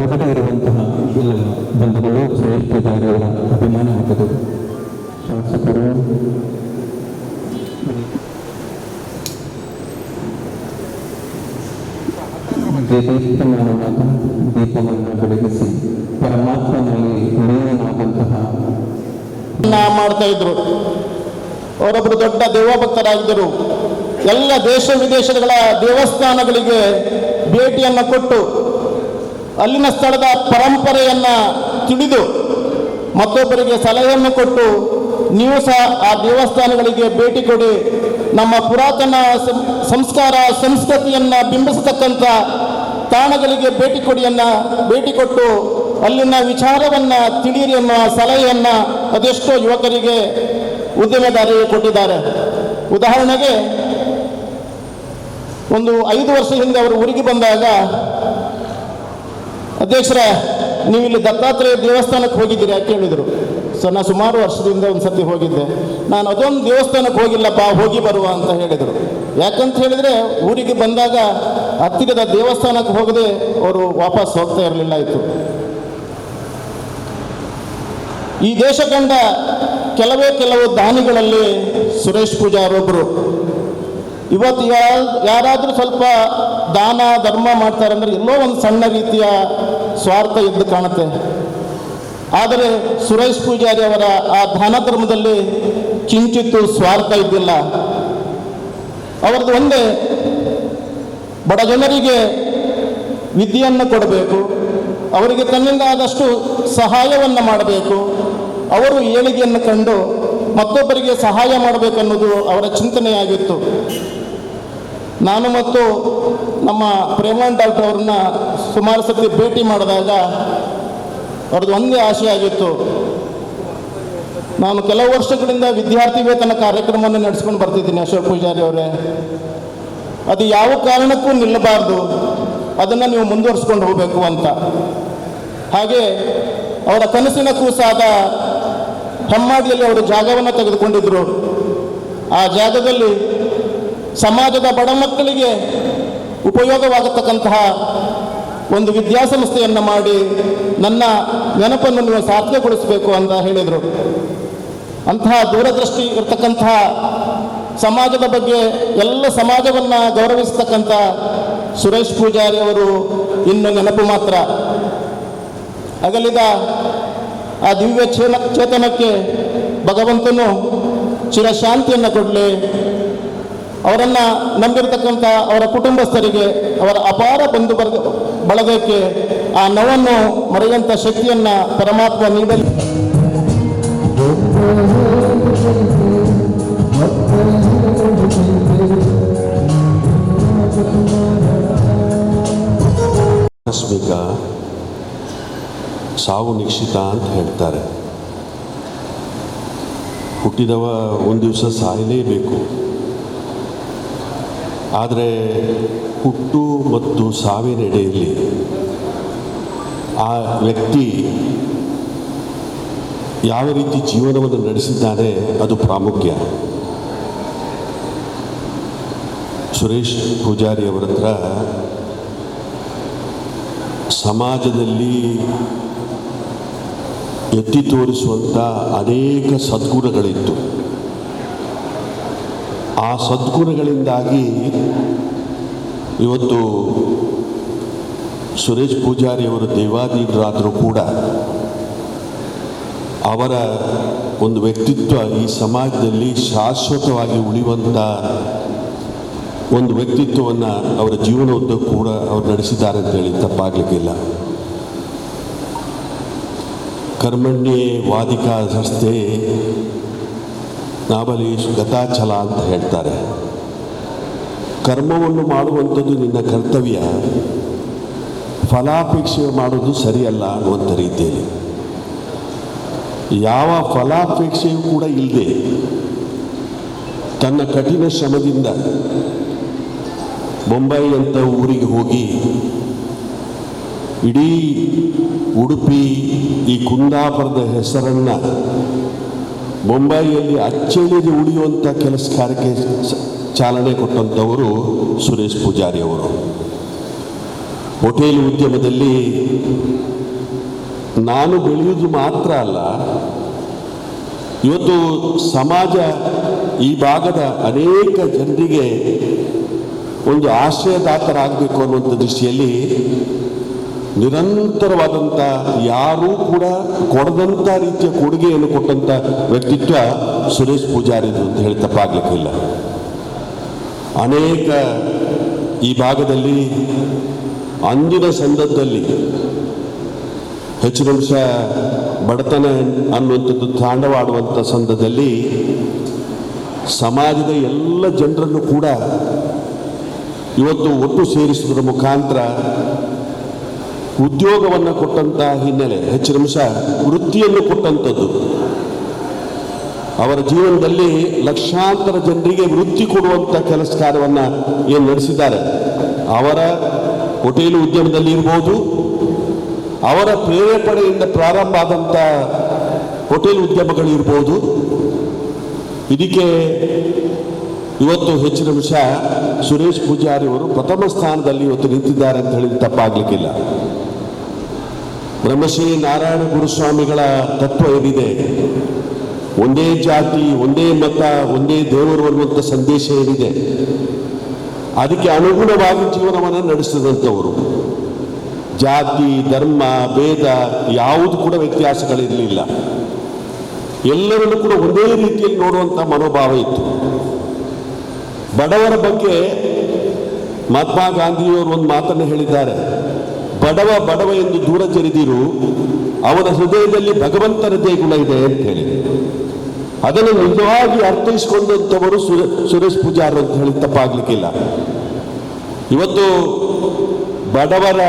ಹೊರಗಡೆ ಇರುವಂತಹ ಎಲ್ಲ ಬಂಧುಗಳು ಸುರೇಶ್ ಅವರ ಅಭಿಮಾನ ಆಗದು ಶಾಸಕರು ದೀಪವನ್ನು ಬೆಳಗಿಸಿ ಪರಮಾತ್ಮನಲ್ಲಿ ಮಾಡ್ತಾ ಇದ್ರು. ಅವರೊಬ್ಬರು ದೊಡ್ಡ ದೇವಭಕ್ತರಾಗಿದ್ದರು. ಎಲ್ಲ ದೇಶ ವಿದೇಶಗಳ ದೇವಸ್ಥಾನಗಳಿಗೆ ಭೇಟಿಯನ್ನು ಕೊಟ್ಟು ಅಲ್ಲಿನ ಸ್ಥಳದ ಪರಂಪರೆಯನ್ನು ತಿಳಿದು ಮತ್ತೊಬ್ಬರಿಗೆ ಸಲಹೆಯನ್ನು ಕೊಟ್ಟು ನೀವು ಸಹ ಆ ದೇವಸ್ಥಾನಗಳಿಗೆ ಭೇಟಿ ಕೊಡಿ. ನಮ್ಮ ಪುರಾತನ ಸಂಸ್ಕಾರ, ಸಂಸ್ಕೃತಿಯನ್ನು ಬಿಂಬಿಸತಕ್ಕಂಥ ತಾಣಗಳಿಗೆ ಭೇಟಿ ಕೊಡಿಯನ್ನ, ಭೇಟಿ ಕೊಟ್ಟು ಅಲ್ಲಿನ ವಿಚಾರವನ್ನು ತಿಳಿಯಿರಿ ಎನ್ನುವ ಸಲಹೆಯನ್ನು ಅದೆಷ್ಟೋ ಯುವಕರಿಗೆ ಉದ್ಯಮದಾರರಿಗೆ ಕೊಟ್ಟಿದ್ದಾರೆ. ಉದಾಹರಣೆಗೆ, ಒಂದು ಐದು ವರ್ಷ ಹಿಂದೆ ಅವರು ಊರಿಗೆ ಬಂದಾಗ ಅಧ್ಯಕ್ಷರೇ, ನೀವು ಇಲ್ಲಿ ದತ್ತಾತ್ರೇಯ ದೇವಸ್ಥಾನಕ್ಕೆ ಹೋಗಿದ್ದೀರಿ ಯಾಕೆ ಹೇಳಿದರು? ಸೊ ನಾನು ಸುಮಾರು ವರ್ಷದಿಂದ ಒಂದು ಸತಿ ಹೋಗಿದ್ದೆ. ನಾನು ಅದೊಂದು ದೇವಸ್ಥಾನಕ್ಕೆ ಹೋಗಿಲ್ಲಪ್ಪ, ಹೋಗಿ ಬರುವ ಅಂತ ಹೇಳಿದರು. ಯಾಕಂತ ಹೇಳಿದರೆ, ಊರಿಗೆ ಬಂದಾಗ ಹತ್ತಿರದ ದೇವಸ್ಥಾನಕ್ಕೆ ಹೋಗದೆ ಅವರು ವಾಪಸ್ ಹೋಗ್ತಾ ಇರಲಿಲ್ಲ ಇತ್ತು ಈ ದೇಶ ಕಂಡ ಕೆಲವೇ ಕೆಲವು ದಾನಿಗಳಲ್ಲಿ ಸುರೇಶ್ ಪೂಜಾರೊಬ್ಬರು ಇವತ್ತು ಯಾರಾದರೂ ಸ್ವಲ್ಪ ದಾನ, ಧರ್ಮ ಮಾಡ್ತಾರೆ ಅಂದರೆ ಎಲ್ಲೋ ಒಂದು ಸಣ್ಣ ರೀತಿಯ ಸ್ವಾರ್ಥ ಎದ್ದು ಕಾಣುತ್ತೆ. ಆದರೆ ಸುರೇಶ್ ಪೂಜಾರಿ ಅವರ ಆ ದಾನ ಧರ್ಮದಲ್ಲಿ ಕಿಂಚಿತ್ತು ಸ್ವಾರ್ಥ ಇದ್ದಿಲ್ಲ. ಅವರದ್ದು ಒಂದೇ, ಬಡ ಜನರಿಗೆ ವಿದ್ಯೆಯನ್ನು ಕೊಡಬೇಕು, ಅವರಿಗೆ ತನ್ನಿಂದ ಆದಷ್ಟು ಸಹಾಯವನ್ನು ಮಾಡಬೇಕು, ಅವರು ಏಳಿಗೆಯನ್ನು ಕಂಡು ಮತ್ತೊಬ್ಬರಿಗೆ ಸಹಾಯ ಮಾಡಬೇಕನ್ನೋದು ಅವರ ಚಿಂತನೆಯಾಗಿತ್ತು. ನಾನು ಮತ್ತು ನಮ್ಮ ಪ್ರೇಮಾನ್ ಡಾಕ್ಟರ್ ಅವ್ರನ್ನ ಸುಮಾರು ಸತಿ ಭೇಟಿ ಮಾಡಿದಾಗ ಅವ್ರದ್ದು ಒಂದೇ ಆಶೆ ಆಗಿತ್ತು. ನಾನು ಕೆಲವು ವರ್ಷಗಳಿಂದ ವಿದ್ಯಾರ್ಥಿ ವೇತನ ಕಾರ್ಯಕ್ರಮವನ್ನು ನಡೆಸ್ಕೊಂಡು ಬರ್ತಿದ್ದೀನಿ ಅಶೋಕ್ ಪೂಜಾರಿ ಅವರೇ. ಅದು ಯಾವ ಕಾರಣಕ್ಕೂ ನಿಲ್ಲಬಾರ್ದು. ಅದನ್ನು ನೀವು ಮುಂದುವರಿಸ್ಕೊಂಡು ಹೋಗಬೇಕು ಅಂತ. ಹಾಗೆ ಅವರ ಕನಸಿನ ಕೂಸಾದ ಹೆಮ್ಮಾಡಿಯಲ್ಲಿ ಅವರು ಜಾಗವನ್ನು ತೆಗೆದುಕೊಂಡಿದ್ದರು ಆ ಜಾಗದಲ್ಲಿ ಸಮಾಜದ ಬಡ ಮಕ್ಕಳಿಗೆ ಉಪಯೋಗವಾಗತಕ್ಕಂತಹ ಒಂದು ವಿದ್ಯಾಸಂಸ್ಥೆಯನ್ನು ಮಾಡಿ ನನ್ನ ನೆನಪನ್ನು ನೀವು ಸಾರ್ಥಕಗೊಳಿಸಬೇಕು ಅಂತ ಹೇಳಿದರು. ಅಂತಹ ದೂರದೃಷ್ಟಿ ಇರತಕ್ಕಂತಹ ಸಮಾಜದ ಬಗ್ಗೆ ಎಲ್ಲ ಸಮಾಜವನ್ನು ಗೌರವಿಸತಕ್ಕಂಥ ಸುರೇಶ್ ಪೂಜಾರಿ ಅವರು ಇನ್ನು ನೆನಪು ಮಾತ್ರ. ಅಗಲಿದ ಆ ದಿವ್ಯ ಚೇತನಕ್ಕೆ ಭಗವಂತನು ಚಿರಶಾಂತಿಯನ್ನು ಕೊಡಲಿ. ಅವರನ್ನು ನಂಬಿರತಕ್ಕಂಥ ಅವರ ಕುಟುಂಬಸ್ಥರಿಗೆ ಅವರ ಅಪಾರ ಬಂಧು ಬರ್, ಬಳಗಕ್ಕೆ ಆ ನೋವನ್ನು ಮರೆಯುವಂಥ ಶಕ್ತಿಯನ್ನು ಪರಮಾತ್ಮ ನೀಡಲಿ. ಸಾವು ನಿಶ್ಚಿತ ಅಂತ ಹೇಳ್ತಾರೆ. ಹುಟ್ಟಿದವ ಒಂದು ದಿವಸ ಸಾಯಲೇಬೇಕು ಆದರೆ ಹುಟ್ಟು ಮತ್ತು ಸಾವಿನೆಡೆಯಲ್ಲಿ ಆ ವ್ಯಕ್ತಿ ಯಾವ ರೀತಿ ಜೀವನವನ್ನು ನಡೆಸಿದ್ದಾನೆ ಅದು ಪ್ರಾಮುಖ್ಯ. ಸುರೇಶ್ ಪೂಜಾರಿ ಅವರ ಹತ್ರ ಸಮಾಜದಲ್ಲಿ ಎತ್ತಿ ತೋರಿಸುವಂಥ ಅನೇಕ ಸದ್ಗುಣಗಳಿತ್ತು. ಆ ಸದ್ಗುಣಗಳಿಂದಾಗಿ ಇವತ್ತು ಸುರೇಶ್ ಪೂಜಾರಿ ಅವರು ದೇವಾದೀನರಾದರೂ ಕೂಡ ಅವರ ಒಂದು ವ್ಯಕ್ತಿತ್ವ ಈ ಸಮಾಜದಲ್ಲಿ ಶಾಶ್ವತವಾಗಿ ಉಳಿಯುವಂಥ ಒಂದು ವ್ಯಕ್ತಿತ್ವವನ್ನು ಅವರ ಜೀವನ ಉದ್ದಕ್ಕೂ ಕೂಡ ಅವರು ನಡೆಸಿದ್ದಾರೆ ಅಂತೇಳಿ ತಪ್ಪಾಗಲಿಕ್ಕಿಲ್ಲ. ಕರ್ಮಣ್ಯೇ ವಾದಿಕಾ ಸಂಸ್ಥೆ ನಾವಲ್ಲಿ ಗತಾಚಲ ಅಂತ ಹೇಳ್ತಾರೆ. ಕರ್ಮವನ್ನು ಮಾಡುವಂಥದ್ದು ನಿನ್ನ ಕರ್ತವ್ಯ. ಫಲಾಪೇಕ್ಷೆ ಮಾಡೋದು ಸರಿಯಲ್ಲ ಅನ್ನುವಂಥ ರೀತಿಯಲ್ಲಿ. ಯಾವ ಫಲಾಪೇಕ್ಷೆಯೂ ಕೂಡ ಇಲ್ಲದೆ ತನ್ನ ಕಠಿಣ ಶ್ರಮದಿಂದ ಮುಂಬೈ ಅಂತ ಊರಿಗೆ ಹೋಗಿ ಇಡೀ ಉಡುಪಿ ಈ ಕುಂದಾಪುರದ ಹೆಸರನ್ನು ಮುಂಬೈಯಲ್ಲಿ ಅಚ್ಚಳಿಯಲ್ಲಿ ಉಳಿಯುವಂಥ ಕೆಲಸ ಕಾರ್ಯಕ್ಕೆ ಚಾಲನೆ ಕೊಟ್ಟಂಥವರು ಸುರೇಶ್ ಪೂಜಾರಿ ಅವರು. ಹೋಟೆಲ್ ಉದ್ಯಮದಲ್ಲಿ ನಾನು ಬೆಳೆಯುವುದು ಮಾತ್ರ ಅಲ್ಲ, ಇವತ್ತು ಸಮಾಜ ಈ ಭಾಗದ ಅನೇಕ ಜನರಿಗೆ ಒಂದು ಆಶ್ರಯದಾತರಾಗಬೇಕು ಅನ್ನುವಂಥ ದೃಷ್ಟಿಯಲ್ಲಿ ನಿರಂತರವಾದಂಥ ಯಾರೂ ಕೂಡ ಕೊಡದಂಥ ರೀತಿಯ ಕೊಡುಗೆಯನ್ನು ಕೊಟ್ಟಂಥ ವ್ಯಕ್ತಿತ್ವ ಸುರೇಶ್ ಪೂಜಾರಿ ಅಂತ ಹೇಳಿ ತಪ್ಪಾಗಲಿಕ್ಕಿಲ್ಲ. ಅನೇಕ ಈ ಭಾಗದಲ್ಲಿ ಅಂದಿನ ಸಂದರ್ಭದಲ್ಲಿ ಹೆಚ್ಚಿನ ಅಂಶ ಬಡತನ ಅನ್ನುವಂಥದ್ದು ತಾಂಡವಾಡುವಂಥ ಸಂದರ್ಭದಲ್ಲಿ ಸಮಾಜದ ಎಲ್ಲ ಜನರನ್ನು ಕೂಡ ಇವತ್ತು ಒಟ್ಟು ಸೇರಿಸುವುದರ ಮುಖಾಂತರ ಉದ್ಯೋಗವನ್ನು ಕೊಟ್ಟಂತಹ ಹಿನ್ನೆಲೆ ಹೆಚ್ಚಿನ ಅಂಶ ವೃತ್ತಿಯನ್ನು ಕೊಟ್ಟಂಥದ್ದು. ಅವರ ಜೀವನದಲ್ಲಿ ಲಕ್ಷಾಂತರ ಜನರಿಗೆ ವೃತ್ತಿ ಕೊಡುವಂಥ ಕೆಲಸ ಕಾರ್ಯವನ್ನು ಏನು ನಡೆಸಿದ್ದಾರೆ. ಅವರ ಹೋಟೆಲ್ ಉದ್ಯಮದಲ್ಲಿ ಇರ್ಬೋದು, ಅವರ ಪ್ರೇರೇಪಣೆಯಿಂದ ಪ್ರಾರಂಭ ಆದಂಥ ಹೋಟೆಲ್ ಉದ್ಯಮಗಳು ಇರ್ಬೋದು. ಇದಕ್ಕೆ ಇವತ್ತು ಹೆಚ್ಚಿನ ಅಂಶ ಸುರೇಶ್ ಪೂಜಾರಿ ಅವರು ಪ್ರಥಮ ಸ್ಥಾನದಲ್ಲಿ ಇವತ್ತು ನಿಂತಿದ್ದಾರೆ ಅಂತ ಹೇಳಿದ್ರೆ ತಪ್ಪಾಗಲಿಕ್ಕಿಲ್ಲ. ಬ್ರಹ್ಮಶ್ರೀ ನಾರಾಯಣ ಗುರುಸ್ವಾಮಿಗಳ ತತ್ವ ಏನಿದೆ? ಒಂದೇ ಜಾತಿ, ಒಂದೇ ಮತ, ಒಂದೇ ದೇವರು ಅನ್ನುವಂಥ ಸಂದೇಶ ಏನಿದೆ? ಅದಕ್ಕೆ ಅನುಗುಣವಾಗಿ ಜೀವನವನ್ನು ನಡೆಸಿದಂಥವರು. ಜಾತಿ, ಧರ್ಮ, ಭೇದ ಯಾವುದು ಕೂಡ ವ್ಯತ್ಯಾಸಗಳಿರಲಿಲ್ಲ. ಎಲ್ಲರನ್ನು ಕೂಡ ಒಂದೇ ರೀತಿಯಲ್ಲಿ ನೋಡುವಂಥ ಮನೋಭಾವ ಇತ್ತು. ಬಡವರ ಬಗ್ಗೆ ಮಹಾತ್ಮ ಗಾಂಧಿಯವರು ಒಂದು ಮಾತನ್ನು ಹೇಳಿದ್ದಾರೆ. ಬಡವ ಬಡವ ಎಂದು ದೂರ ಜರಿದಿರು ಅವನ ಹೃದಯದಲ್ಲಿ ಭಗವಂತನ ದೇಗುಲ ಇದೆ ಅಂತ ಹೇಳಿ ಅದನ್ನು ನಿಜವಾಗಿ ಅರ್ಥೈಸಿಕೊಂಡಂತವರು ಸುರ, ಸುರೇಶ್ ಪೂಜಾರ್ ಅಂತ ಹೇಳಿ ತಪ್ಪಾಗ್ಲಿಕ್ಕಿಲ್ಲ. ಇವತ್ತು ಬಡವರ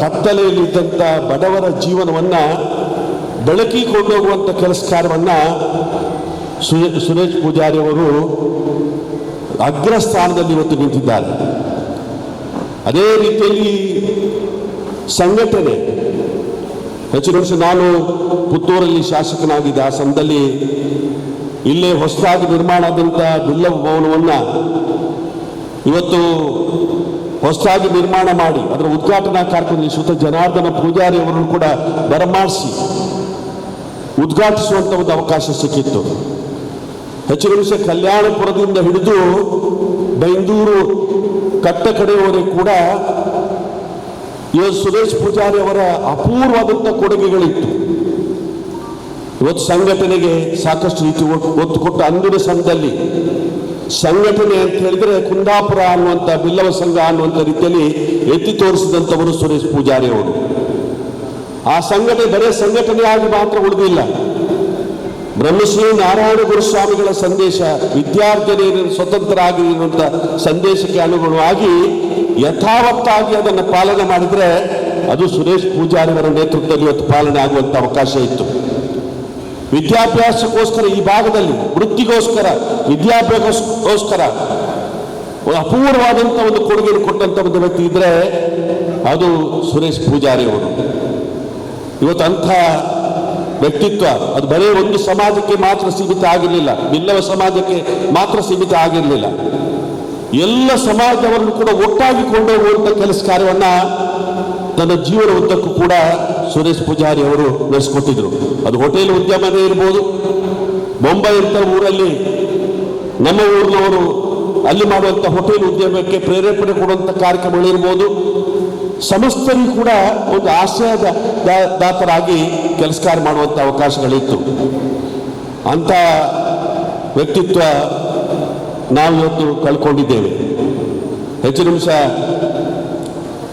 ಕತ್ತಲೆಯಲ್ಲಿದ್ದಂಥ ಬಡವರ ಜೀವನವನ್ನು ಬೆಳಕಿಕೊಂಡೋಗುವಂಥ ಕೆಲಸ ಕಾರ್ಯವನ್ನು ಸುರೇ- ಸುರೇಶ್ ಪೂಜಾರಿ ಅವರು ಅಗ್ರಸ್ಥಾನದಲ್ಲಿ ಇವತ್ತು ನಿಂತಿದ್ದಾರೆ. ಅದೇ ರೀತಿಯಲ್ಲಿ ಸಂಘಟನೆ. ಹೆಚ್ಚಿನ ವರ್ಷ ನಾನು ಪುತ್ತೂರಲ್ಲಿ ಶಾಸಕನಾಗಿದ್ದೆ ಆ ಸಮಯದಲ್ಲಿ ಇಲ್ಲೇ ಹೊಸದಾಗಿ ನಿರ್ಮಾಣ ಆದಂಥ ಬಿಲ್ಲವ ಭವನವನ್ನು ಇವತ್ತು ಹೊಸದಾಗಿ ನಿರ್ಮಾಣ ಮಾಡಿ, ಅದರ ಉದ್ಘಾಟನಾ ಕಾರ್ಯಕ್ರಮದಲ್ಲಿ ಸುತ್ತ ಜನಾರ್ದನ ಪೂಜಾರಿ ಅವರನ್ನು ಕೂಡ ಬರಮಾಡಿಸಿ ಉದ್ಘಾಟಿಸುವಂಥ ಒಂದು ಅವಕಾಶ ಸಿಕ್ಕಿತ್ತು. ಹೆಚ್ಚಿನ ವಿಷಯ ಕಲ್ಯಾಣಪುರದಿಂದ ಹಿಡಿದು ಬೈಂದೂರು ಕಟ್ಟ ಕಡೆಯವರೆಗೂ ಕೂಡ ಇವತ್ತು ಸುರೇಶ್ ಪೂಜಾರಿ ಅವರ ಅಪೂರ್ವವಾದಂಥ ಕೊಡುಗೆಗಳಿತ್ತು. ಇವತ್ತು ಸಂಘಟನೆಗೆ ಸಾಕಷ್ಟು ರೀತಿ ಒತ್ತು ಕೊಟ್ಟ ಕೊಟ್ಟು ಅಂದಿನ ಸಂಘದಲ್ಲಿ ಸಂಘಟನೆ ಅಂತ ಹೇಳಿದ್ರೆ ಕುಂದಾಪುರ ಅನ್ನುವಂಥ ಬಿಲ್ಲವ ಸಂಘ ಅನ್ನುವಂಥ ರೀತಿಯಲ್ಲಿ ಎತ್ತಿ ತೋರಿಸಿದಂಥವರು ಸುರೇಶ್ ಪೂಜಾರಿ ಅವರು. ಆ ಸಂಘಟನೆ ಬರೇ ಸಂಘಟನೆಯಾಗಿ ಮಾತ್ರ ಉಳಿದಿಲ್ಲ. ಬ್ರಹ್ಮಶ್ರೀ ನಾರಾಯಣ ಗುರುಸ್ವಾಮಿಗಳ ಸಂದೇಶ ವಿದ್ಯಾರ್ಥಿನಿಯರು ಸ್ವತಂತ್ರ ಆಗಿರುವಂಥ ಸಂದೇಶಕ್ಕೆ ಅನುಗುಣವಾಗಿ ಯಥಾವತ್ತಾಗಿ ಅದನ್ನು ಪಾಲನೆ ಮಾಡಿದರೆ ಅದು ಸುರೇಶ್ ಪೂಜಾರಿಯವರ ನೇತೃತ್ವದಲ್ಲಿ ಇವತ್ತು ಪಾಲನೆ ಆಗುವಂಥ ಅವಕಾಶ ಇತ್ತು. ವಿದ್ಯಾಭ್ಯಾಸಕ್ಕೋಸ್ಕರ ಈ ಭಾಗದಲ್ಲಿ, ವೃತ್ತಿಗೋಸ್ಕರ, ವಿದ್ಯಾಭ್ಯಾಸಕ್ಕೋಸ್ಕರ ಅಪೂರ್ವವಾದಂಥ ಒಂದು ಕೊಡುಗೆಯನ್ನು ಕೊಟ್ಟಂಥ ಒಂದು ವ್ಯಕ್ತಿ ಇದ್ರೆ ಅದು ಸುರೇಶ್ ಪೂಜಾರಿ ಅವರು ಇವತ್ತು ಅಂಥ ವ್ಯಕ್ತಿತ್ವ, ಅದು ಬರೀ ಒಂದು ಸಮಾಜಕ್ಕೆ ಮಾತ್ರ ಸೀಮಿತ ಆಗಿರಲಿಲ್ಲ ಬಿಲ್ಲವ ಸಮಾಜಕ್ಕೆ ಮಾತ್ರ ಸೀಮಿತ ಆಗಿರಲಿಲ್ಲ. ಎಲ್ಲ ಸಮಾಜವನ್ನು ಕೂಡ ಒಟ್ಟಾಗಿ ಕೊಂಡೋಗುವಂಥ ಕೆಲಸ ಕಾರ್ಯವನ್ನು ತನ್ನ ಜೀವನ ಉದ್ದಕ್ಕೂ ಕೂಡ ಸುರೇಶ್ ಪೂಜಾರಿ ಅವರು ನಡೆಸ್ಕೊಟ್ಟಿದ್ರು. ಅದು ಹೋಟೆಲ್ ಉದ್ಯಮನೇ ಇರ್ಬೋದು. ಮುಂಬೈ ಅಂತ ಊರಲ್ಲಿ ನಮ್ಮ ಊರಿನವರು ಅಲ್ಲಿ ಮಾಡುವಂಥ ಹೋಟೆಲ್ ಉದ್ಯಮಕ್ಕೆ ಪ್ರೇರೇಪಣೆ ಕೊಡುವಂಥ ಕಾರ್ಯಕ್ರಮಗಳಿರ್ಬೋದು ಸಮಸ್ತರಿಗೂ ಕೂಡ ಒಂದು ಆಶ್ರಯದ ದಾತರಾಗಿ ಕೆಲಸ ಕಾರ್ಯ ಮಾಡುವಂಥ ಅವಕಾಶಗಳಿತ್ತು. ಅಂಥ ವ್ಯಕ್ತಿತ್ವ ನಾವು ಇವತ್ತು ಕಳ್ಕೊಂಡಿದ್ದೇವೆ ಹೆಚ್ಚು ನಿಮಿಷ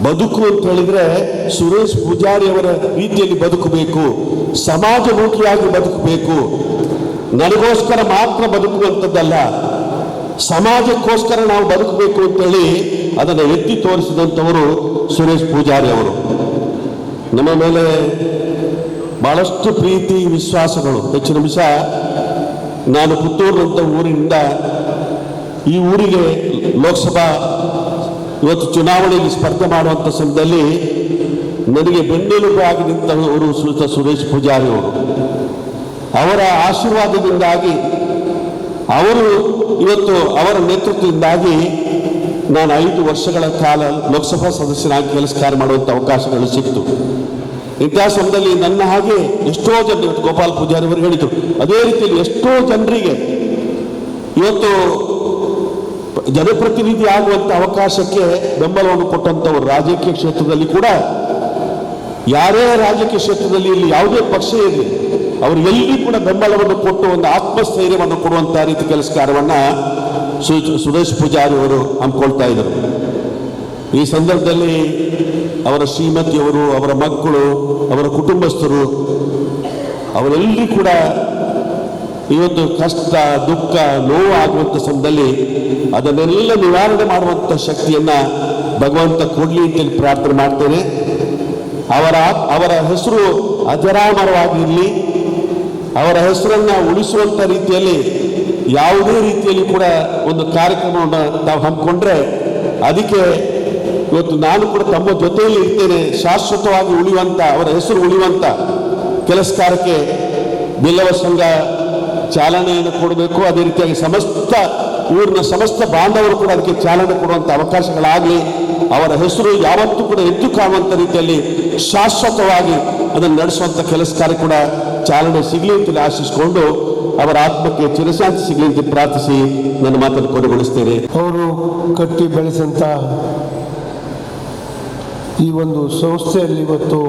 ಬದುಕು ಅಂತ ಹೇಳಿದ್ರೆ ಸುರೇಶ್ ಪೂಜಾರಿ ಅವರ ರೀತಿಯಲ್ಲಿ ಬದುಕಬೇಕು ಸಮಾಜಮುಖಿಯಾಗಿ ಬದುಕಬೇಕು. ನನಗೋಸ್ಕರ ಮಾತ್ರ ಬದುಕುವಂಥದ್ದಲ್ಲ, ಸಮಾಜಕ್ಕೋಸ್ಕರ ನಾವು ಬದುಕಬೇಕು ಅಂತೇಳಿ ಅದನ್ನು ಎತ್ತಿ ತೋರಿಸಿದಂಥವರು ಸುರೇಶ್ ಪೂಜಾರಿ ಅವರು. ನಮ್ಮ ಮೇಲೆ ಬಹಳಷ್ಟು ಪ್ರೀತಿ, ವಿಶ್ವಾಸಗಳು. ಹೆಚ್ಚಿನ ನಿಮಿಷ ನಾನು ಪುತ್ತೂರಿನಂಥ ಊರಿನಿಂದ ಈ ಊರಿಗೆ ಲೋಕಸಭಾ ಇವತ್ತು ಚುನಾವಣೆಗೆ ಸ್ಪರ್ಧೆ ಮಾಡುವಂಥ ಸಮಯದಲ್ಲಿ ನನಗೆ ಬೆನ್ನೆಲುಬಾಗಿ ನಿಂತವರು ಸುತ ಸುರೇಶ್ ಪೂಜಾರಿ ಅವರು. ಅವರ ಆಶೀರ್ವಾದದಿಂದಾಗಿ ಅವರು ಇವತ್ತು ಅವರ ನೇತೃತ್ವದಿಂದಾಗಿ ನಾನು ಐದು ವರ್ಷಗಳ ಕಾಲ ಲೋಕಸಭಾ ಸದಸ್ಯನಾಗಿ ಕೆಲಸ ಕಾರ್ಯ ಮಾಡುವಂಥ ಅವಕಾಶಗಳು ಸಿಕ್ತು ಇಂತಹ ಸಮಯದಲ್ಲಿ ನನ್ನ ಹಾಗೆ ಎಷ್ಟೋ ಜನ, ಗೋಪಾಲ್ ಪೂಜಾರಿ ಅವರು ಹೇಳಿದರು, ಅದೇ ರೀತಿಯಲ್ಲಿ ಎಷ್ಟೋ ಜನರಿಗೆ ಇವತ್ತು ಜನಪ್ರತಿನಿಧಿ ಆಗುವಂಥ ಅವಕಾಶಕ್ಕೆ ಬೆಂಬಲವನ್ನು ಕೊಟ್ಟಂಥವ್ರು ರಾಜಕೀಯ ಕ್ಷೇತ್ರದಲ್ಲಿ ಕೂಡ. ಯಾರೇ ರಾಜಕೀಯ ಕ್ಷೇತ್ರದಲ್ಲಿ ಇಲ್ಲಿ ಯಾವುದೇ ಪಕ್ಷ ಇರಲಿ ಅವರು ಎಲ್ಲಿ ಕೂಡ ಬೆಂಬಲವನ್ನು ಕೊಟ್ಟು ಒಂದು ಆತ್ಮಸ್ಥೈರ್ಯವನ್ನು ಕೊಡುವಂಥ ರೀತಿ ಕೆಲಸ ಕಾರ್ಯವನ್ನ ಸುರೇಶ್ ಪೂಜಾರಿ ಅವರು ಹಮ್ಮಿಕೊಳ್ತಾ ಇದ್ದರು. ಈ ಸಂದರ್ಭದಲ್ಲಿ ಅವರ ಶ್ರೀಮತಿಯವರು, ಅವರ ಮಕ್ಕಳು, ಅವರ ಕುಟುಂಬಸ್ಥರು, ಅವರೆಲ್ಲರೂ ಕೂಡ ಈ ಒಂದು ಕಷ್ಟ, ದುಃಖ, ನೋವು ಆಗುವಂಥ ಸಮಯದಲ್ಲಿ ಅದನ್ನೆಲ್ಲ ನಿವಾರಣೆ ಮಾಡುವಂಥ ಶಕ್ತಿಯನ್ನ ಭಗವಂತ ಕೊಡ್ಲಿ ಅಂತೇಳಿ ಪ್ರಾರ್ಥನೆ ಮಾಡ್ತೇನೆ. ಅವರ ಅವರ ಹೆಸರು ಅಜರಾಮರವಾಗಿರಲಿ. ಅವರ ಹೆಸರನ್ನ ಉಳಿಸುವಂತ ರೀತಿಯಲ್ಲಿ ಯಾವುದೇ ರೀತಿಯಲ್ಲಿ ಕೂಡ ಒಂದು ಕಾರ್ಯಕ್ರಮವನ್ನು ತಾವು ಹಮ್ಮಿಕೊಂಡ್ರೆ ಅದಕ್ಕೆ ಇವತ್ತು ನಾನು ಕೂಡ ತಮ್ಮ ಜೊತೆಯಲ್ಲಿ ಇರ್ತೇನೆ, ಶಾಶ್ವತವಾಗಿ ಉಳಿಯುವಂಥ ಅವರ ಹೆಸರು ಉಳಿಯುವಂಥ ಕೆಲಸ ಕಾರ್ಯಕ್ಕೆ ಬಿಲ್ಲವ ಸಂಘ ಚಾಲನೆಯನ್ನು ಕೊಡಬೇಕು. ಅದೇ ರೀತಿಯಾಗಿ ಸಮಸ್ತ ಊರಿನ ಸಮಸ್ತ ಬಾಂಧವರು ಕೂಡ ಅದಕ್ಕೆ ಚಾಲನೆ ಕೊಡುವಂಥ ಅವಕಾಶಗಳಾಗಲಿ, ಅವರ ಹೆಸರು ಯಾವತ್ತೂ ಕೂಡ ಎದ್ದು ಕಾಣುವಂಥ ರೀತಿಯಲ್ಲಿ ಶಾಶ್ವತವಾಗಿ ಅದನ್ನು ನಡೆಸುವಂಥ ಕೆಲಸ ಕೂಡ ಚಾಲನೆ ಸಿಗಲಿ ಅಂತೇಳಿ ಆಶಿಸಿಕೊಂಡು ಅವರ ಆತ್ಮಕ್ಕೆ ಚಿರಶಾಂತಿ ಸಿಗಲಿ ಅಂತ ಪ್ರಾರ್ಥಿಸಿ ನನ್ನ ಮಾತನ್ನು ಕೊನೆಗೊಳಿಸ್ತೇನೆ. ಅವರು ಕಟ್ಟಿ ಬೆಳೆಸಂತ ಈ ಒಂದು ಸಂಸ್ಥೆಯಲ್ಲಿ ಇವತ್ತು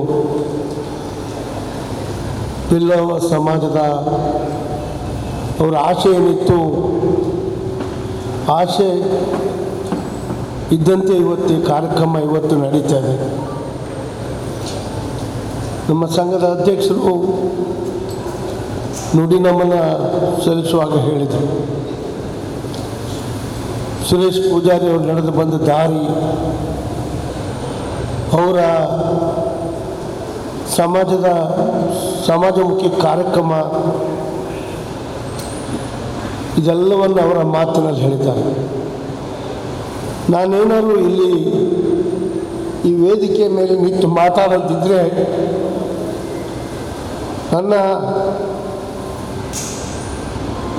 ಬಿಲ್ಲವ ಸಮಾಜದ ಅವರ ಆಶೆ ಏನಿತ್ತು ಆಶೆ ಇದ್ದಂತೆ ಇವತ್ತು ಕಾರ್ಯಕ್ರಮ ಇವತ್ತು ನಡೀತಾ ಇದೆ. ನಮ್ಮ ಸಂಘದ ಅಧ್ಯಕ್ಷರು ನುಡಿ ನಮನ ಸಲ್ಲಿಸುವಾಗ ಹೇಳಿದರು. ಸುರೇಶ್ ಪೂಜಾರಿ ಅವರು ನಡೆದು ಬಂದ ದಾರಿ, ಅವರ ಸಮಾಜದ, ಸಮಾಜಮುಖಿ ಕಾರ್ಯಕ್ರಮ ಇದೆಲ್ಲವನ್ನು ಅವರ ಮಾತಿನಲ್ಲಿ ಹೇಳಿದ್ದಾರೆ. ನಾನೇನಾದರೂ ಇಲ್ಲಿ ಈ ವೇದಿಕೆಯ ಮೇಲೆ ನಿಂತು ಮಾತಾಡೋದಿದ್ದರೆ ನನ್ನ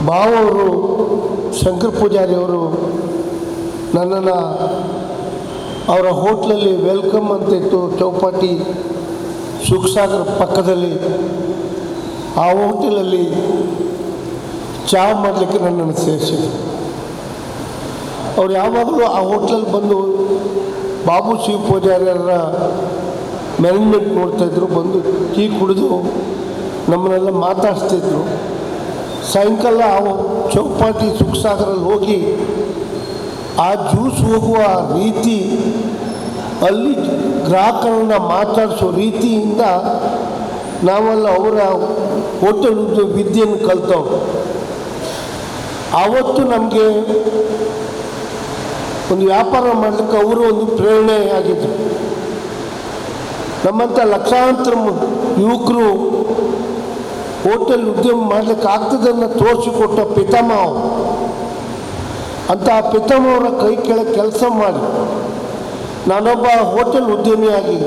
ಭಾವವರು ಶಂಕರ್ ಪೂಜಾರಿಯವರು ನನ್ನನ್ನು ಅವರ ಹೋಟ್ಲಲ್ಲಿ ವೆಲ್ಕಮ್ ಅಂತ ಇತ್ತು ಚೌಪಾಟಿ ಸುಖಸಾಗರ್ ಪಕ್ಕದಲ್ಲಿ ಆ ಹೋಟೆಲಲ್ಲಿ ಚಹಾ ಮಾಡಲಿಕ್ಕೆ ನನ್ನನ್ನು ಸೇರಿಸಿದ್ರು. ಅವ್ರು ಯಾವಾಗಲೂ ಆ ಹೋಟ್ಲಲ್ಲಿ ಬಂದು ಬಾಬು ಶಿವ ಪೂಜಾರಿಯರ ಮ್ಯಾನೇಜ್ಮೆಂಟ್ ನೋಡ್ತಾಯಿದ್ರು ಬಂದು ಟೀ ಕುಡಿದು ನಮ್ಮನ್ನೆಲ್ಲ ಮಾತಾಡಿಸ್ತಿದ್ರು. ಸಾಯಂಕಾಲ ಆ ಚೌಪಾಟಿ ಸುಖಸಾಗರಲ್ಲಿ ಹೋಗಿ ಆ ಜ್ಯೂಸ್ ಹೋಗುವ ರೀತಿ, ಅಲ್ಲಿ ಗ್ರಾಹಕರನ್ನ ಮಾತಾಡಿಸೋ ರೀತಿಯಿಂದ ನಾವೆಲ್ಲ ಅವರ ಹೋಟೆಲ್ ವಿದ್ಯೆಯನ್ನು ಕಲ್ತವ್ರು. ಆವತ್ತು ನಮಗೆ ಒಂದು ವ್ಯಾಪಾರ ಮಾಡಲಿಕ್ಕೆ ಅವರು ಒಂದು ಪ್ರೇರಣೆ ಆಗಿದ್ದರು ನಮ್ಮಂಥ ಲಕ್ಷಾಂತರ ಯುವಕರು ಹೋಟೆಲ್ ಉದ್ಯಮ ಮಾಡಲಿಕ್ಕೆ ಆಗ್ತದನ್ನು ತೋರಿಸಿಕೊಟ್ಟ ಪಿತಾಮಹ. ಅಂತ ಪಿತಾಮಹವರ ಕೈ ಕೆಳಗೆ ಕೆಲಸ ಮಾಡಿ ನಾನೊಬ್ಬ ಹೋಟೆಲ್ ಉದ್ಯಮಿಯಾಗಿ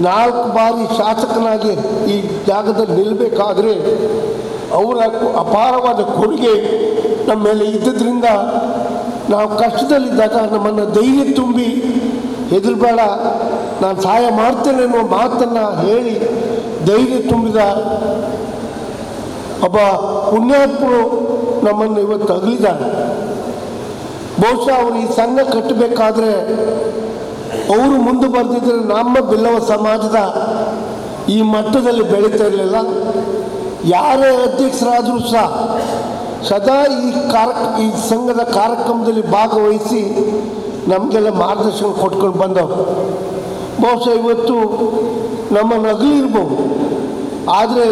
ನಾಲ್ಕು ಬಾರಿ ಶಾಸಕನಾಗಿ ಈ ಜಾಗದಲ್ಲಿ ನಿಲ್ಲಬೇಕಾದ್ರೆ ಅವರ ಅಪಾರವಾದ ಕೊಡುಗೆ ನಮ್ಮ ಮೇಲೆ ಇದ್ದದ್ರಿಂದ ನಾವು ಕಷ್ಟದಲ್ಲಿದ್ದಾಗ ನಮ್ಮನ್ನು ಧೈರ್ಯ ತುಂಬಿ ಹೆದರಬೇಡ, ನಾನು ಸಹಾಯ ಮಾಡ್ತೇನೆ ಅನ್ನೋ ಮಾತನ್ನು ಹೇಳಿ ಧೈರ್ಯ ತುಂಬಿದ ಒಬ್ಬ ಪುಣ್ಯಾತ್ಮರು ನಮ್ಮನ್ನು ಇವತ್ತು ಅಗಲಿದ್ದಾರೆ. ಬಹುಶಃ ಅವರು ಈ ಸಂಘ ಕಟ್ಟಬೇಕಾದ್ರೆ ಅವರು ಮುಂದೆ ಬರ್ತಿದ್ರೆ ನಮ್ಮ ಬಿಲ್ಲವ ಸಮಾಜದ ಈ ಮಟ್ಟದಲ್ಲಿ ಬೆಳೀತಾ ಇರಲಿಲ್ಲ. ಯಾರೇ ಅಧ್ಯಕ್ಷರಾದರೂ ಸಹ ಸದಾ ಈ ಕಾರ ಈ ಸಂಘದ ಕಾರ್ಯಕ್ರಮದಲ್ಲಿ ಭಾಗವಹಿಸಿ ನಮಗೆಲ್ಲ ಮಾರ್ಗದರ್ಶನ ಕೊಟ್ಕೊಂಡು ಬಂದವರು. ಬಹುಶಃ ಇವತ್ತು ನಮ್ಮ ನಗಲು ಅಗಲಿರ್ಬೋದು ಆದರೆ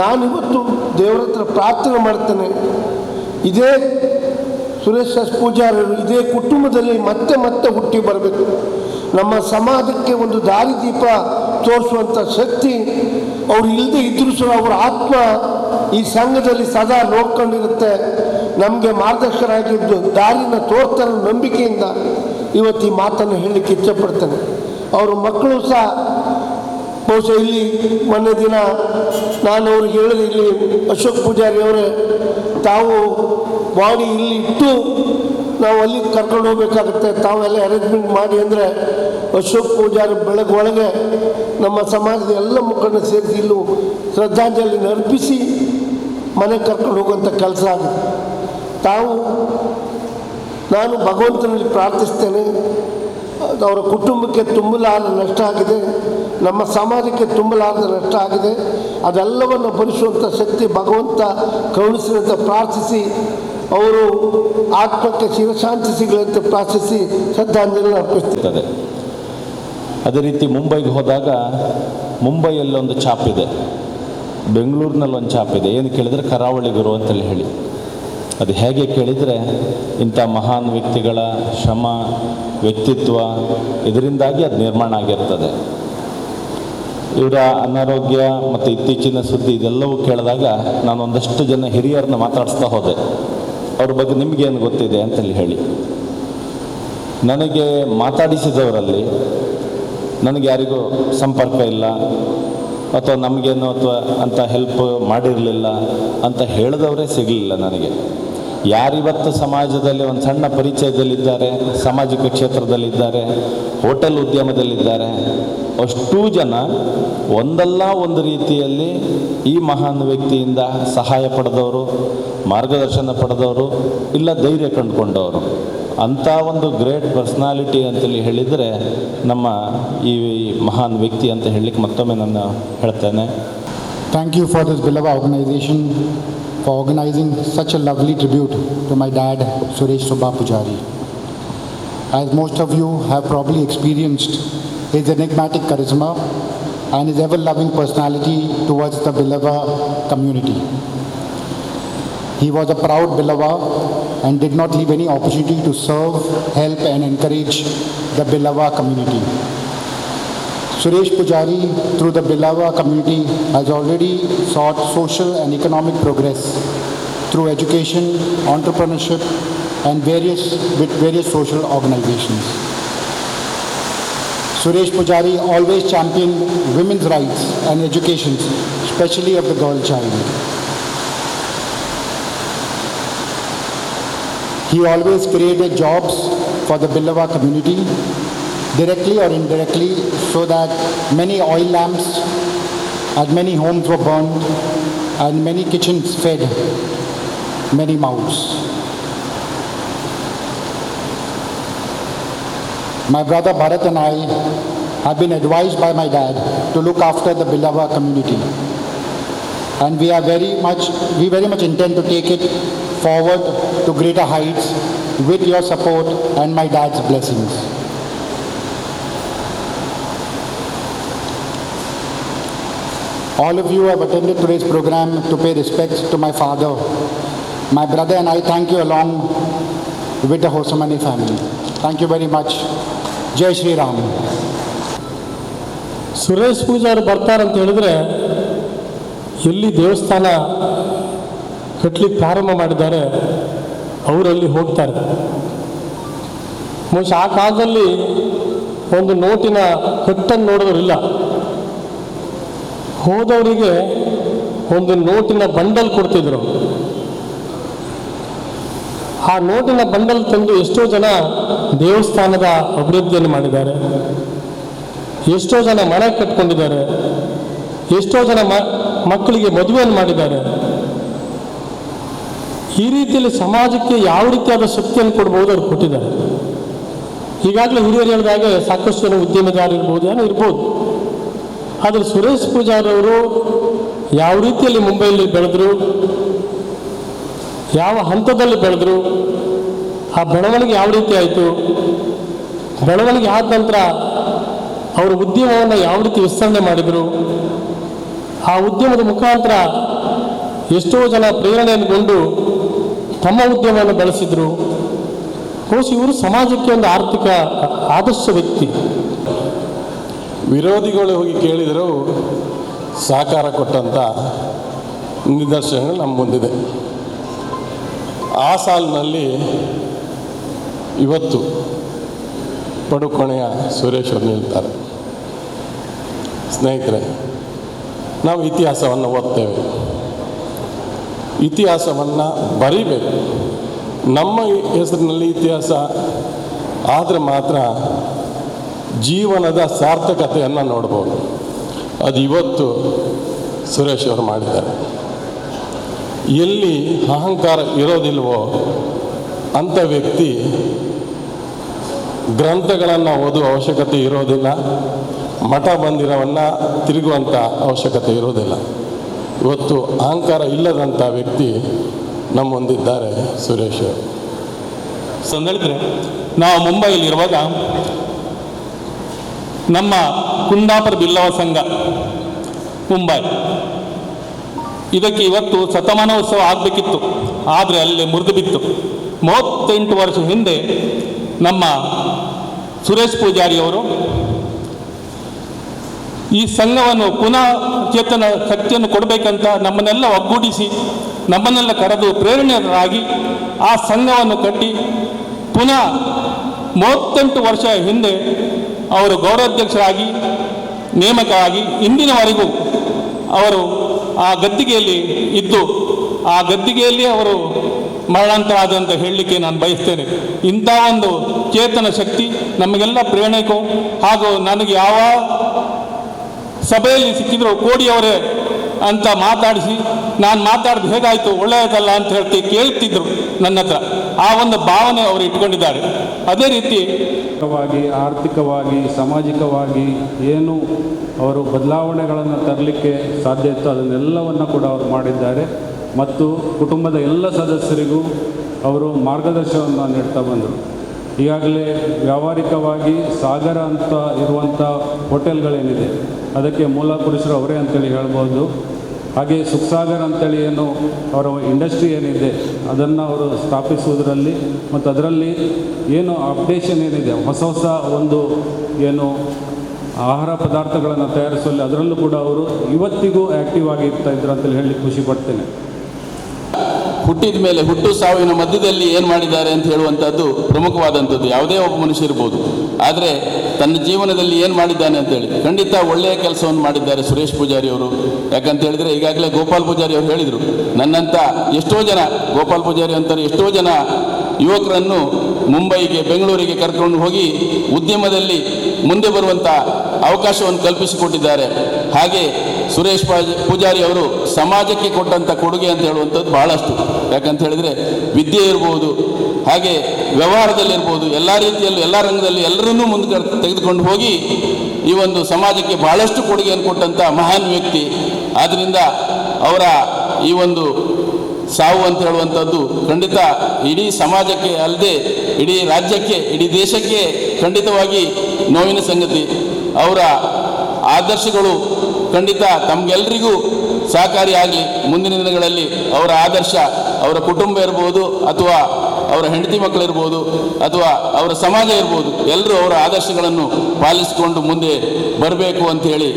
ನಾನಿವತ್ತು ದೇವರ ಹತ್ರ ಪ್ರಾರ್ಥನೆ ಮಾಡ್ತೇನೆ. ಇದೇ ಸುರೇಶ್ ಎಸ್ ಪೂಜಾರರು ಇದೇ ಕುಟುಂಬದಲ್ಲಿ ಮತ್ತೆ ಮತ್ತೆ ಹುಟ್ಟಿ ಬರಬೇಕು. ನಮ್ಮ ಸಮಾಜಕ್ಕೆ ಒಂದು ದಾರಿದೀಪ ತೋರಿಸುವಂಥ ಶಕ್ತಿ ಅವ್ರು ಇಲ್ಲದೆ ಇದ್ರೂ ಸಹ ಅವರ ಆತ್ಮ ಈ ಸಂಘದಲ್ಲಿ ಸದಾ ನೋಡ್ಕೊಂಡಿರುತ್ತೆ. ನಮಗೆ ಮಾರ್ಗದರ್ಶಕರಾಗಿದ್ದು ದಾರಿನ ತೋರ್ತಾರ ನಂಬಿಕೆಯಿಂದ ಇವತ್ತು ಈ ಮಾತನ್ನು ಹೇಳಲಿಕ್ಕೆ ಇಚ್ಛಪಡ್ತೇನೆ. ಅವ್ರ ಮಕ್ಕಳು ಸಹ ಬಹುಶಃ ಇಲ್ಲಿ ಮೊನ್ನೆ ದಿನ ನಾನು ಅವ್ರಿಗೆ ಹೇಳಿದೆ, ಇಲ್ಲಿ ಅಶೋಕ್ ಪೂಜಾರಿ ಅವರೇ, ತಾವು ಬಾಡಿ ಇಲ್ಲಿ ಇಟ್ಟು ನಾವು ಅಲ್ಲಿ ಕರ್ಕೊಂಡು ಹೋಗ್ಬೇಕಾಗುತ್ತೆ, ತಾವೆಲ್ಲ ಅರೇಂಜ್ಮೆಂಟ್ ಮಾಡಿ ಅಂದರೆ ಅಶೋಕ್ ಪೂಜಾರಿ ಬೆಳಗ್ಗೆ ನಮ್ಮ ಸಮಾಜದ ಎಲ್ಲ ಮುಖಂಡ ಸೇರಿಸಿ ಇಲ್ಲೂ ಶ್ರದ್ಧಾಂಜಲಿ ಅರ್ಪಿಸಿ ಮನೆಗೆ ಕರ್ಕೊಂಡು ಹೋಗುವಂಥ ಕೆಲಸ ಆಗಿದೆ. ತಾವು, ನಾನು ಭಗವಂತನಲ್ಲಿ ಪ್ರಾರ್ಥಿಸ್ತೇನೆ. ಅವರ ಕುಟುಂಬಕ್ಕೆ ತುಂಬಲಾರ ನಷ್ಟ ಆಗಿದೆ. ನಮ್ಮ ಸಮಾಜಕ್ಕೆ ತುಂಬಲಾರದ ನಷ್ಟ ಆಗಿದೆ. ಅದೆಲ್ಲವನ್ನು ಭರಿಸುವಂಥ ಶಕ್ತಿ ಭಗವಂತ ಕರುಣಿಸಿದಂತ ಪ್ರಾರ್ಥಿಸಿ, ಅವರು ಆತ್ಮಕ್ಕೆ ಶಿರಶಾಂತಿ ಸಿಗಲಂತೆ ಪ್ರಾರ್ಥಿಸಿ ಶ್ರದ್ಧಾಂಜಲಿ ಅರ್ಪಿಸ್ತೀನಿ ಇರ್ತದೆ ಅದೇ ರೀತಿ ಮುಂಬೈಗೆ ಹೋದಾಗ ಮುಂಬೈಯಲ್ಲಿ ಒಂದು ಚಾಪ್ ಇದೆ. ಬೆಂಗಳೂರಿನಲ್ಲಿ ಒಂದು ಚಾಪ್ ಇದೆ. ಏನು ಕೇಳಿದರೆ ಕರಾವಳಿ ಗುರು ಅಂತೇಳಿ ಹೇಳಿ. ಅದು ಹೇಗೆ ಕೇಳಿದರೆ ಇಂಥ ಮಹಾನ್ ವ್ಯಕ್ತಿಗಳ ಶ್ರಮ, ವ್ಯಕ್ತಿತ್ವ ಇದರಿಂದಾಗಿ ಅದು ನಿರ್ಮಾಣ ಆಗಿರ್ತದೆ. ಇವರ ಅನಾರೋಗ್ಯ ಮತ್ತು ಇತ್ತೀಚಿನ ಸುದ್ದಿ ಇದೆಲ್ಲವೂ ಕೇಳಿದಾಗ ನಾನು ಒಂದಷ್ಟು ಜನ ಹಿರಿಯರನ್ನ ಮಾತಾಡಿಸ್ತಾ ಹೋದೆ. ಅವ್ರ ಬಗ್ಗೆ ನಿಮಗೇನು ಗೊತ್ತಿದೆ ಅಂತೇಳಿ ಹೇಳಿ. ನನಗೆ ಮಾತಾಡಿಸಿದವರಲ್ಲಿ ನನಗೆ ಯಾರಿಗೂ ಸಂಪರ್ಕ ಇಲ್ಲ ಅಥವಾ ನಮಗೇನು ಅಥವಾ ಅಂತ ಹೆಲ್ಪ್ ಮಾಡಿರಲಿಲ್ಲ ಅಂತ ಹೇಳಿದವರೇ ಸಿಗಲಿಲ್ಲ ನನಗೆ. ಯಾರಿವತ್ತು ಸಮಾಜದಲ್ಲಿ ಒಂದು ಸಣ್ಣ ಪರಿಚಯದಲ್ಲಿದ್ದಾರೆ, ಸಾಮಾಜಿಕ ಕ್ಷೇತ್ರದಲ್ಲಿದ್ದಾರೆ, ಹೋಟೆಲ್ ಉದ್ಯಮದಲ್ಲಿದ್ದಾರೆ, ಅಷ್ಟೂ ಜನ ಒಂದಲ್ಲ ಒಂದು ರೀತಿಯಲ್ಲಿ ಈ ಮಹಾನ್ ವ್ಯಕ್ತಿಯಿಂದ ಸಹಾಯ ಪಡೆದವರು, ಮಾರ್ಗದರ್ಶನ ಪಡೆದವರು, ಇಲ್ಲ ಧೈರ್ಯ ಕಂಡುಕೊಂಡವರು. ಅಂಥ ಒಂದು ಗ್ರೇಟ್ ಪರ್ಸ್ನಾಲಿಟಿ ಅಂತೇಳಿ ಹೇಳಿದರೆ ನಮ್ಮ ಈ ಮಹಾನ್ ವ್ಯಕ್ತಿ ಅಂತ ಹೇಳಲಿಕ್ಕೆ ಮತ್ತೊಮ್ಮೆ ನಾನು ಹೇಳ್ತೇನೆ thank you for this Billava organisation for organising such a lovely tribute to my dad Suresh Subba Poojary As most of you have probably experienced his enigmatic charisma and his ever-loving personality towards the Bilava community. He was a proud Bilava and did not leave any opportunity to serve, help and encourage the Bilawa community. Suresh Pujari, through the Bilawa community, has already sought social and economic progress through education, entrepreneurship, and various with various social organizations. Suresh Pujari always championed women's rights and education, especially of the girl child. He always created jobs for the Bilava community directly or indirectly so that many oil lamps and many homes were burned and many kitchens fed many mouths. My brother Bharat and I have been advised by my dad to look after the Bilava community. And we are very much, we very much intend to take it forward to greater heights with your support and my dad's blessings. All of you have attended today's program to pay respects to my father. My brother and I thank you along with the Hosamani family. Thank you very much. Jai Shri Ram. Suresh Poojary ಬರ್ತಾರಂತ ಹೇಳಿದ್ರೆ ಎಲ್ಲಿ ದೇವಸ್ಥಾನ ಕಟ್ಟಲಿಕ್ಕೆ ಪ್ರಾರಂಭ ಮಾಡಿದ್ದಾರೆ, ಅವರಲ್ಲಿ ಹೋಗ್ತಾರೆ. ಬಹುಶಃ ಆ ಕಾಲದಲ್ಲಿ ಒಂದು ನೋಟಿನ ಕಟ್ಟನ್ನು ನೋಡೋರಿಲ್ಲ ಹೋದವರಿಗೆ ಒಂದು ನೋಟಿನ ಬಂಡಲ್ ಕೊಡ್ತಿದ್ರು. ಆ ನೋಟಿನ ಬಂಡಲ್ ತಂದು ಎಷ್ಟೋ ಜನ ದೇವಸ್ಥಾನದ ಅಭಿವೃದ್ಧಿಯನ್ನು ಮಾಡಿದ್ದಾರೆ. ಎಷ್ಟೋ ಜನ ಮನೆ ಕಟ್ಕೊಂಡಿದ್ದಾರೆ. ಎಷ್ಟೋ ಜನ ಮಕ್ಕಳಿಗೆ ಮದುವೆಯನ್ನು ಮಾಡಿದ್ದಾರೆ. ಈ ರೀತಿಯಲ್ಲಿ ಸಮಾಜಕ್ಕೆ ಯಾವ ರೀತಿಯಾದ ಶಕ್ತಿಯನ್ನು ಕೊಡ್ಬೋದು ಅವ್ರು ಕೊಟ್ಟಿದ್ದಾರೆ. ಈಗಾಗಲೇ ಹಿರಿಯರು ಹೇಳಿದಾಗೆ ಸಾಕಷ್ಟು ಜನ ಉದ್ಯಮಿದಾರ ಇರ್ಬೋದು, ಏನೋ ಇರ್ಬೋದು. ಆದರೆ ಸುರೇಶ್ ಪೂಜಾರಿ ಅವರು ಯಾವ ರೀತಿಯಲ್ಲಿ ಮುಂಬೈಯಲ್ಲಿ ಬೆಳೆದ್ರು, ಯಾವ ಹಂತದಲ್ಲಿ ಬೆಳೆದ್ರು, ಆ ಬೆಳವಣಿಗೆ ಯಾವ ರೀತಿ ಆಯಿತು, ಬೆಳವಣಿಗೆ ಆದ ನಂತರ ಅವರ ಉದ್ಯಮವನ್ನು ಯಾವ ರೀತಿ ವಿಸ್ತರಣೆ ಮಾಡಿದರು, ಆ ಉದ್ಯಮದ ಮುಖಾಂತರ ಎಷ್ಟೋ ಜನ ಪ್ರೇರಣೆಯನ್ನುಗೊಂಡು ತಮ್ಮ ಉದ್ಯಮವನ್ನು ಬೆಳೆಸಿದರು. ಕೋಸಿ ಇವರು ಸಮಾಜಕ್ಕೆ ಒಂದು ಆರ್ಥಿಕ ಆದರ್ಶ ವ್ಯಕ್ತಿ. ವಿರೋಧಿಗಳು ಹೋಗಿ ಕೇಳಿದರೂ, ಸಹಕಾರ ಕೊಟ್ಟಂಥ ನಿದರ್ಶನಗಳು ನಮ್ಮ ಮುಂದಿದೆ. ಆ ಸಾಲಿನಲ್ಲಿ ಇವತ್ತು ಪಡುಕೋಣೆಯ ಸುರೇಶ್ ಅವರು ನಿಲ್ತಾರೆ. ಸ್ನೇಹಿತರೆ, ನಾವು ಇತಿಹಾಸವನ್ನು ಓದ್ತೇವೆ. ಇತಿಹಾಸವನ್ನು ಬರೀಬೇಕು. ನಮ್ಮ ಹೆಸರಿನಲ್ಲಿ ಇತಿಹಾಸ ಆದರೆ ಮಾತ್ರ ಜೀವನದ ಸಾರ್ಥಕತೆಯನ್ನು ನೋಡ್ಬೋದು. ಅದು ಇವತ್ತು ಸುರೇಶ್ ಅವರು ಮಾಡಿದ್ದಾರೆ. ಎಲ್ಲಿ ಅಹಂಕಾರ ಇರೋದಿಲ್ವೋ ಅಂಥ ವ್ಯಕ್ತಿ ಗ್ರಂಥಗಳನ್ನು ಓದುವ ಅವಶ್ಯಕತೆ ಇರೋದಿಲ್ಲ, ಮಠ ಮಂದಿರವನ್ನು ತಿರುಗುವಂಥ ಅವಶ್ಯಕತೆ ಇರೋದಿಲ್ಲ. ಇವತ್ತು ಅಹಂಕಾರ ಇಲ್ಲದಂಥ ವ್ಯಕ್ತಿ ನಮ್ಮೊಂದಿದ್ದಾರೆ ಸುರೇಶ್ ಹೇಳಿದ್ರೆ ನಾವು ಮುಂಬೈಲಿರುವಾಗ ನಮ್ಮ ಕುಂದಾಪುರ ಬಿಲ್ಲವ ಸಂಘ, ಮುಂಬೈ. ಇದಕ್ಕೆ ಇವತ್ತು ಶತಮಾನೋತ್ಸವ ಆಗಬೇಕಿತ್ತು. ಆದರೆ ಅಲ್ಲಿ ಮುರಿದು ಬಿತ್ತು. ಮೂವತ್ತೆಂಟು ವರ್ಷ ಹಿಂದೆ ನಮ್ಮ ಸುರೇಶ್ ಪೂಜಾರಿ ಅವರು ಈ ಸಂಘವನ್ನು ಪುನಃ ಚೇತನ ಶಕ್ತಿಯನ್ನು ಕೊಡಬೇಕಂತ ನಮ್ಮನ್ನೆಲ್ಲ ಒಗ್ಗೂಡಿಸಿ, ನಮ್ಮನ್ನೆಲ್ಲ ಕರೆದು ಪ್ರೇರಣೆಯರಾಗಿ ಆ ಸಂಘವನ್ನು ಕಟ್ಟಿ, ಪುನಃ ಮೂವತ್ತೆಂಟು ವರ್ಷ ಹಿಂದೆ ಅವರು ಗೌರವಾಧ್ಯಕ್ಷರಾಗಿ ನೇಮಕವಾಗಿ ಇಂದಿನವರೆಗೂ ಅವರು ಆ ಗದ್ದಿಗೆಯಲ್ಲಿ ಇದ್ದು, ಆ ಗದ್ದಿಗೆಯಲ್ಲಿ ಅವರು ಮರಣಾಂತರಾದಂತ ಹೇಳಲಿಕ್ಕೆ ನಾನು ಬಯಸ್ತೇನೆ. ಇಂಥ ಒಂದು ಚೇತನ ಶಕ್ತಿ ನಮಗೆಲ್ಲ ಪ್ರೇರಣೆಗೂ ಹಾಗೂ ನನಗೆ ಯಾವ ಸಭೆಯಲ್ಲಿ ಸಿಕ್ಕಿದ್ರು, ಕೋಡಿಯವರೇ ಅಂತ ಮಾತಾಡಿಸಿ, ನಾನು ಮಾತಾಡೋದು ಹೇಗಾಯಿತು, ಒಳ್ಳೆಯದಲ್ಲ ಅಂತ ಹೇಳ್ತಿ, ಕೇಳ್ತಿದ್ರು ನನ್ನ ಹತ್ರ. ಆ ಒಂದು ಭಾವನೆ ಅವರು ಇಟ್ಕೊಂಡಿದ್ದಾರೆ. ಅದೇ ರೀತಿ ವಾಗಿ ಆರ್ಥಿಕವಾಗಿ, ಸಾಮಾಜಿಕವಾಗಿ ಏನು ಅವರು ಬದಲಾವಣೆಗಳನ್ನು ತರಲಿಕ್ಕೆ ಸಾಧ್ಯ ಇತ್ತು ಅದನ್ನೆಲ್ಲವನ್ನು ಕೂಡ ಅವರು ಮಾಡಿದ್ದಾರೆ. ಮತ್ತು ಕುಟುಂಬದ ಎಲ್ಲ ಸದಸ್ಯರಿಗೂ ಅವರು ಮಾರ್ಗದರ್ಶನವನ್ನು ನೀಡ್ತಾ ಬಂದರು. ಈಗಾಗಲೇ ವ್ಯಾವಹಾರಿಕವಾಗಿ ಸಾಗರ ಅಂತ ಇರುವಂಥ ಹೋಟೆಲ್ಗಳೇನಿದೆ ಅದಕ್ಕೆ ಮೂಲ ಪುರುಷರು ಅವರೇ ಅಂತೇಳಿ ಹೇಳ್ಬೋದು. ಹಾಗೆ ಸುಖಸಾಗರ್ ಅಂತೇಳಿ ಏನು ಅವರ ಇಂಡಸ್ಟ್ರಿ ಏನಿದೆ, ಅದನ್ನು ಅವರು ಸ್ಥಾಪಿಸುವುದರಲ್ಲಿ ಮತ್ತು ಅದರಲ್ಲಿ ಏನು ಅಪ್ಡೇಷನ್ ಏನಿದೆ, ಹೊಸ ಹೊಸ ಒಂದು ಏನು ಆಹಾರ ಪದಾರ್ಥಗಳನ್ನು ತಯಾರಿಸುವಲ್ಲಿ ಅದರಲ್ಲೂ ಕೂಡ ಅವರು ಇವತ್ತಿಗೂ ಆ್ಯಕ್ಟಿವ್ ಆಗಿ ಇರ್ತಾ ಇದ್ರು ಅಂತೇಳಿ ಹೇಳಿ ಖುಷಿ ಪಡ್ತೇನೆ. ಹುಟ್ಟಿದ ಮೇಲೆ ಹುಟ್ಟು ಸಾವಿನ ಮಧ್ಯದಲ್ಲಿ ಏನು ಮಾಡಿದ್ದಾರೆ ಅಂತ ಹೇಳುವಂಥದ್ದು ಪ್ರಮುಖವಾದಂಥದ್ದು. ಯಾವುದೇ ಒಬ್ಬ ಮನುಷ್ಯ ಇರ್ಬೋದು. ಆದರೆ ತನ್ನ ಜೀವನದಲ್ಲಿ ಏನು ಮಾಡಿದ್ದಾನೆ ಅಂತೇಳಿ ಖಂಡಿತ ಒಳ್ಳೆಯ ಕೆಲಸವನ್ನು ಮಾಡಿದ್ದಾರೆ ಸುರೇಶ್ ಪೂಜಾರಿ ಅವರು. ಯಾಕಂತ ಹೇಳಿದರೆ ಈಗಾಗಲೇ ಗೋಪಾಲ್ ಪೂಜಾರಿ ಅವರು ಹೇಳಿದರು ನನ್ನಂಥ ಎಷ್ಟೋ ಜನ ಗೋಪಾಲ್ ಪೂಜಾರಿ ಅಂತಾರೆ ಎಷ್ಟೋ ಜನ ಯುವಕರನ್ನು ಮುಂಬೈಗೆ, ಬೆಂಗಳೂರಿಗೆ ಕರ್ಕೊಂಡು ಹೋಗಿ ಉದ್ಯಮದಲ್ಲಿ ಮುಂದೆ ಬರುವಂಥ ಅವಕಾಶವನ್ನು ಕಲ್ಪಿಸಿಕೊಟ್ಟಿದ್ದಾರೆ. ಹಾಗೆ ಸುರೇಶ್ ಪಾಜ್- ಪೂಜಾರಿ ಅವರು ಸಮಾಜಕ್ಕೆ ಕೊಟ್ಟಂಥ ಕೊಡುಗೆ ಅಂತ ಹೇಳುವಂಥದ್ದು ಬಹಳಷ್ಟು. ಯಾಕಂತ ಹೇಳಿದರೆ ವಿದ್ಯೆ ಇರ್ಬೋದು, ಹಾಗೆ ವ್ಯವಹಾರದಲ್ಲಿರ್ಬೋದು ಎಲ್ಲ ರೀತಿಯಲ್ಲೂ, ಎಲ್ಲ ರಂಗದಲ್ಲಿ ಎಲ್ಲರನ್ನೂ ಮುಂದೆ ತೆಗೆದುಕೊಂಡು ಹೋಗಿ ಈ ಒಂದು ಸಮಾಜಕ್ಕೆ ಬಹಳಷ್ಟು ಕೊಡುಗೆಯನ್ನು ಕೊಟ್ಟಂಥ ಮಹಾನ್ ವ್ಯಕ್ತಿ. ಆದ್ದರಿಂದ ಅವರ ಈ ಒಂದು ಸಾವು ಅಂತ ಹೇಳುವಂಥದ್ದು ಖಂಡಿತ ಇಡೀ ಸಮಾಜಕ್ಕೆ ಅಲ್ಲದೆ, ಇಡೀ ರಾಜ್ಯಕ್ಕೆ, ಇಡೀ ದೇಶಕ್ಕೆ ಖಂಡಿತವಾಗಿ ನೋವಿನ ಸಂಗತಿ. ಅವರ ಆದರ್ಶಗಳು ಖಂಡಿತ ತಮಗೆಲ್ಲರಿಗೂ ಸಹಕಾರಿಯಾಗಿ ಮುಂದಿನ ದಿನಗಳಲ್ಲಿ ಅವರ ಆದರ್ಶ, ಅವರ ಕುಟುಂಬ ಇರ್ಬೋದು ಅಥವಾ ಅವರ ಹೆಂಡತಿ ಮಕ್ಕಳಿರ್ಬೋದು ಅಥವಾ ಅವರ ಸಮಾಜ ಇರ್ಬೋದು, ಎಲ್ಲರೂ ಅವರ ಆದರ್ಶಗಳನ್ನು ಪಾಲಿಸಿಕೊಂಡು ಮುಂದೆ ಬರಬೇಕು ಅಂತ ಹೇಳಿ